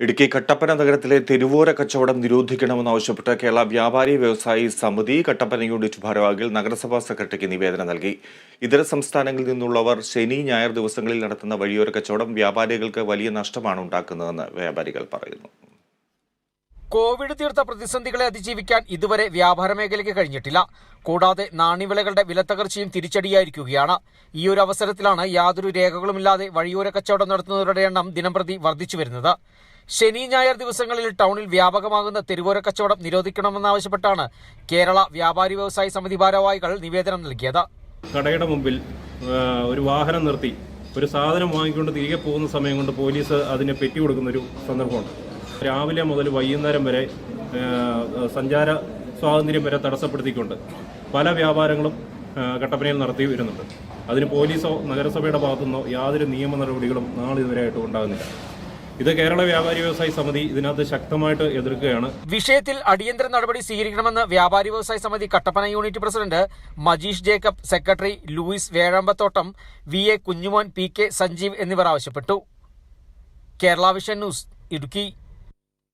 ഇടുക്കി കട്ടപ്പന നഗരത്തിലെ തെരുവോര കച്ചവടം നിരോധിക്കണമെന്നാവശ്യപ്പെട്ട് കേരള വ്യാപാരി വ്യവസായി സമിതി കട്ടപ്പന യൂണിറ്റ് ഭാരവാഹികൾ നഗരസഭാ സെക്രട്ടറിക്ക് നിവേദനം നൽകി. ഇതര സംസ്ഥാനങ്ങളിൽ നിന്നുള്ളവർ ശനി ഞായർ ദിവസങ്ങളിൽ നടത്തുന്ന വഴിയോര കച്ചവടം വ്യാപാരികൾക്ക് വലിയ നഷ്ടമാണ് ഉണ്ടാക്കുന്നതെന്ന് വ്യാപാരികൾ പറയുന്നു. കോവിഡ് തീർത്ത പ്രതിസന്ധികളെ അതിജീവിക്കാൻ ഇതുവരെ വ്യാപാര മേഖലയ്ക്ക് കഴിഞ്ഞിട്ടില്ല. കൂടാതെ നാണ്യവിളകളുടെ വിലത്തകർച്ചയും തിരിച്ചടിയായിരിക്കുകയാണ്. ഈ ഒരു അവസരത്തിലാണ് യാതൊരു രേഖകളുമില്ലാതെ വഴിയോര കച്ചവടം നടത്തുന്നവരുടെ എണ്ണം ദിനംപ്രതി വർദ്ധിച്ചു വരുന്നത്. ശനി ഞായർ ദിവസങ്ങളിൽ ടൗണിൽ വ്യാപകമാകുന്ന തെരുവോര കച്ചവടം നിരോധിക്കണമെന്നാവശ്യപ്പെട്ടാണ് കേരള വ്യാപാരി വ്യവസായി സമിതി ഭാരവാഹികൾ നിവേദനം നൽകിയത്. കടയുടെ മുമ്പിൽ ഒരു വാഹനം നിർത്തി ഒരു സാധനം വാങ്ങിക്കൊണ്ട് തിരികെ പോകുന്ന സമയം കൊണ്ട് പോലീസ് അതിനെ പെറ്റി കൊടുക്കുന്ന ഒരു സന്ദർഭമുണ്ട്. രാവിലെ മുതൽ വൈകുന്നേരം വരെ സഞ്ചാര സ്വാതന്ത്ര്യം വരെ തടസ്സപ്പെടുത്തിക്കൊണ്ട് പല വ്യാപാരങ്ങളും കട്ടപ്പനയിൽ നടത്തി വരുന്നുണ്ട്. അതിന് പോലീസോ നഗരസഭയുടെ ഭാഗത്തുനിന്നോ യാതൊരു നിയമ നടപടികളും നാളിതുവരെയായിട്ടും ഉണ്ടാകുന്നില്ല. ഇത് കേരള വ്യാപാരി വ്യവസായി സമിതി ഇതിനകത്ത് ശക്തമായിട്ട് എതിർക്കുകയാണ്. വിഷയത്തിൽ അടിയന്തര നടപടി സ്വീകരിക്കണമെന്ന് വ്യാപാരി വ്യവസായ സമിതി Kattappana unit president Majeesh Jacob secretary Louis Vezhambathottam V A Kunjumon P K Sanjeev എന്നിവർ ആവശ്യപ്പെട്ടു. Kerala vision news Idukki.